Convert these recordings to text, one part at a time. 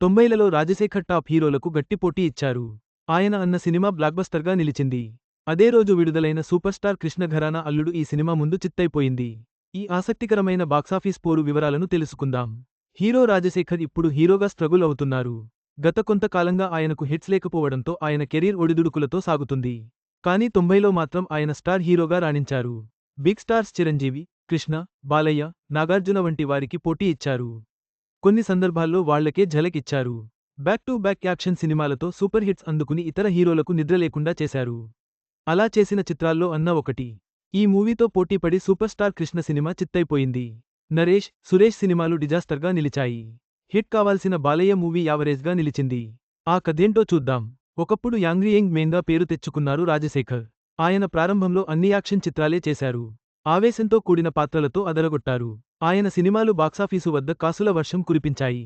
తొంభైలలో Rajasekhar top హీరోలకు గట్టి పోటీ ఇచ్చారు. ఆయన అన్న సినిమా బ్లాక్బస్టర్గా నిలిచింది. అదే రోజు విడుదలైన సూపర్ స్టార్ కృష్ణ ఘరానా అల్లుడు ఈ సినిమా ముందు చిత్తైపోయింది. ఈ ఆసక్తికరమైన బాక్సాఫీస్ పోరు వివరాలను తెలుసుకుందాం. హీరో రాజశేఖర్ ఇప్పుడు హీరోగా స్ట్రగుల్ అవుతున్నారు. గత కొంతకాలంగా ఆయనకు హిట్స్ లేకపోవడంతో ఆయన కెరీర్ ఒడిదుడుకులతో సాగుతుంది. కానీ తొంభైలో మాత్రం ఆయన స్టార్ హీరోగా రాణించారు. బిగ్ స్టార్స్ చిరంజీవి కృష్ణ బాలయ్య నాగార్జున వంటి వారికి పోటీ ఇచ్చారు. కొన్ని సందర్భాల్లో వాళ్ళకే ఝలకిచ్చారు. బ్యాక్ టు బ్యాక్ యాక్షన్ సినిమాలతో సూపర్ హిట్స్ అందుకుని ఇతర హీరోలకు నిద్ర లేకుండా చేశారు. అలా చేసిన చిత్రాల్లో అన్న ఒకటి. ఈ మూవీతో పోటీపడి సూపర్ స్టార్ కృష్ణ సినిమా చిత్తైపోయింది. నరేష్ సురేష్ సినిమాలు డిజాస్టర్గా నిలిచాయి. హిట్ కావాల్సిన బాలయ్య మూవీ యావరేజ్గా నిలిచింది. ఆ కథేంటో చూద్దాం. ఒకప్పుడు యాంగ్రియంగ్ మేంగా పేరు తెచ్చుకున్నారు రాజశేఖర్. ఆయన ప్రారంభంలో అన్ని యాక్షన్ చిత్రాలే చేశారు. ఆవేశంతో కూడిన పాత్రలతో అదరగొట్టారు. ఆయన సినిమాలు బాక్సాఫీసు వద్ద కాసుల వర్షం కురిపించాయి.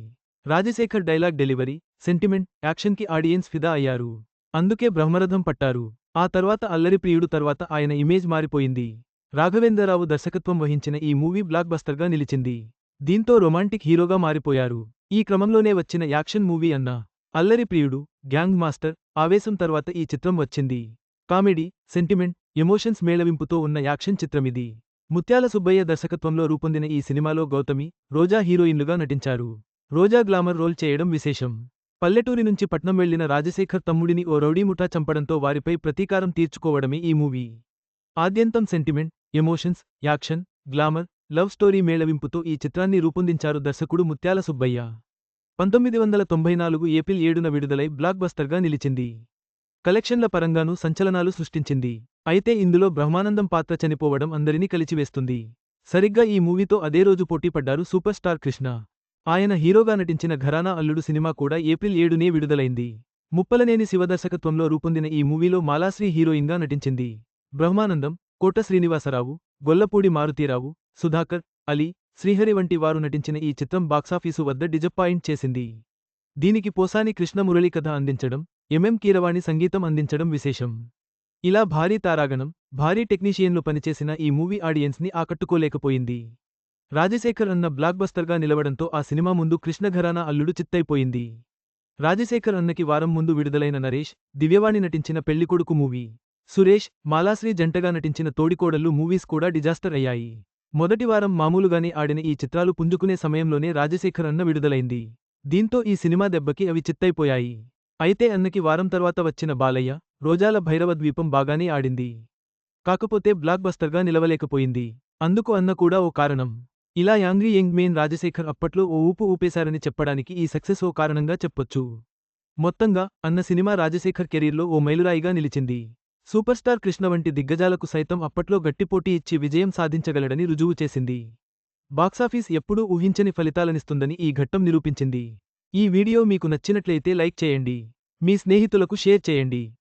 రాజశేఖర్ డైలాగ్ డెలివరీ సెంటిమెంట్ యాక్షన్కి ఆడియన్స్ ఫిదా అయ్యారు. అందుకే బ్రహ్మరథం పట్టారు. ఆ తర్వాత అల్లరి ప్రియుడు తర్వాత ఆయన ఇమేజ్ మారిపోయింది. రాఘవేంద్రరావు దర్శకత్వం వహించిన ఈ మూవీ బ్లాక్ బస్టర్గా నిలిచింది. దీంతో రొమాంటిక్ హీరోగా మారిపోయారు. ఈ క్రమంలోనే వచ్చిన యాక్షన్ మూవీ అన్న అల్లరి ప్రియుడు గ్యాంగ్ మాస్టర్ ఆవేశం తర్వాత ఈ చిత్రం వచ్చింది. కామెడీ సెంటిమెంట్ ఎమోషన్స్ మేళవింపుతో ఉన్న యాక్షన్ చిత్రమిది. ముత్యాల సుబ్బయ్య దర్శకత్వంలో రూపొందిన ఈ సినిమాలో గౌతమి రోజా హీరోయిన్లుగా నటించారు. రోజా గ్లామర్ రోల్ చేయడం విశేషం. పల్లెటూరి నుంచి పట్నం వెళ్ళిన రాజశేఖర్ తమ్ముడిని ఓ రౌడీ ముఠా చంపడంతో వారిపై ప్రతీకారం తీర్చుకోవడమే ఈ మూవీ. ఆద్యంతం sentiment emotions action glamour love story మేళవింపుతో ఈ చిత్రాన్ని రూపొందించారు దర్శకుడు ముత్యాల సుబ్బయ్య. పంతొమ్మిది వందల తొంభై నాలుగు ఏప్రిల్ ఏడున విడుదలై బ్లాక్ బస్టర్గా నిలిచింది. కలెక్షన్ల పరంగానూ సంచలనాలు సృష్టించింది. అయితే ఇందులో బ్రహ్మానందం పాత్ర చనిపోవడం అందరినీ కలిచివేస్తుంది. సరిగ్గా ఈ మూవీతో అదే రోజు పోటీపడ్డారు సూపర్ స్టార్ కృష్ణ. ఆయన హీరోగా నటించిన ఘరానా అల్లుడు సినిమా కూడా ఏప్రిల్ ఏడునే విడుదలైంది. ముప్పలనేని శివదర్శకత్వంలో రూపొందిన ఈ మూవీలో మాలాశ్రీ హీరోయిన్గా నటించింది. బ్రహ్మానందం కోట శ్రీనివాసరావు గొల్లపూడి మారుతీరావు సుధాకర్ అలీ శ్రీహరి వంటి వారు నటించిన ఈ చిత్రం బాక్సాఫీసు వద్ద డిజపాయింట్ చేసింది. దీనికి పోసాని కృష్ణ మురళి కథ అందించడం ఎంఎం కీరవాణి సంగీతం అందించడం విశేషం. ఇలా భారీ తారాగణం భారీ టెక్నీషియన్లు పనిచేసిన ఈ మూవీ ఆడియన్స్ని ఆకట్టుకోలేకపోయింది. రాజశేఖర్ అన్న బ్లాక్బస్టర్గా నిలవడంతో ఆ సినిమా ముందు కృష్ణఘరానా అల్లుడు చిత్తైపోయింది. రాజశేఖర్ అన్నకి వారం ముందు విడుదలైన నరేష్ దివ్యవాణి నటించిన పెళ్ళికొడుకు మూవీ. సురేష్ మాలాశ్రీ జంటగా నటించిన తోడికోడళ్ళు మూవీస్ కూడా డిజాస్టర్ అయ్యాయి. మొదటి వారం మామూలుగానే ఆడిన ఈ చిత్రాలు పుంజుకునే సమయంలోనే రాజశేఖర్ అన్న విడుదలైంది. దీంతో ఈ సినిమా దెబ్బకి అవి చిత్తైపోయాయి. అయితే అన్నకి వారం తర్వాత వచ్చిన బాలయ్య రోజాల భైరవ ద్వీపం బాగానే ఆడింది. కాకపోతే బ్లాక్ బస్టర్గా నిలవలేకపోయింది. అందుకు అన్న కూడా ఓ కారణం. ఇలా యాంగ్రీ యంగ్ మెయిన్ రాజశేఖర్ అప్పట్లో ఓ ఊపు ఊపేశారని చెప్పడానికి ఈ సక్సెస్ ఓ కారణంగా చెప్పొచ్చు. మొత్తంగా అన్న సినిమా రాజశేఖర్ కెరీర్లో ఓ మైలురాయిగా నిలిచింది. సూపర్ స్టార్ కృష్ణ వంటి దిగ్గజాలకు సైతం అప్పట్లో గట్టిపోటీ ఇచ్చి విజయం సాధించగలడని రుజువు చేసింది. బాక్సాఫీస్ ఎప్పుడూ ఊహించని ఫలితాలనిస్తుందని ఈ ఘట్టం నిరూపించింది. ఈ వీడియో మీకు నచ్చినట్లయితే లైక్ చేయండి. మీ స్నేహితులకు షేర్ చేయండి.